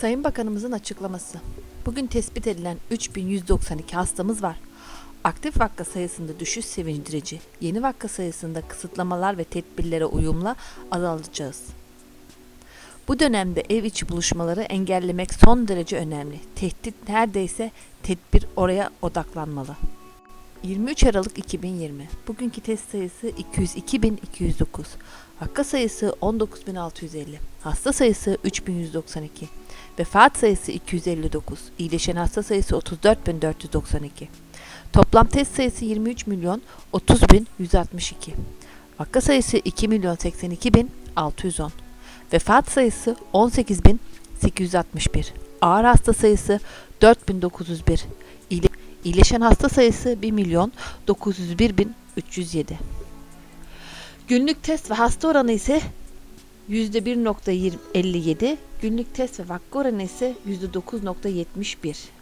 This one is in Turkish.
Sayın Bakanımızın açıklaması. Bugün tespit edilen 3192 hastamız var. Aktif vaka sayısında düşüş sevindirici. Yeni vaka sayısında kısıtlamalar ve tedbirlere uyumla azaltacağız. Bu dönemde ev içi buluşmaları engellemek son derece önemli. Tehdit neredeyse tedbir oraya odaklanmalı. 23 Aralık 2020. Bugünkü test sayısı 202.209. Vaka sayısı 19.650. Hasta sayısı 3192. Vefat sayısı 259. İyileşen hasta sayısı 34.492. Toplam test sayısı 23 milyon 30 bin 162. Vaka sayısı 2 milyon 82 bin 610. Vefat sayısı 18 bin 861. Ağır hasta sayısı 4901. İyile- İyileşen hasta sayısı 1 milyon 901 bin 307. Günlük test ve hasta oranı ise %1.57, günlük test ve vaka oranı ise %9.71.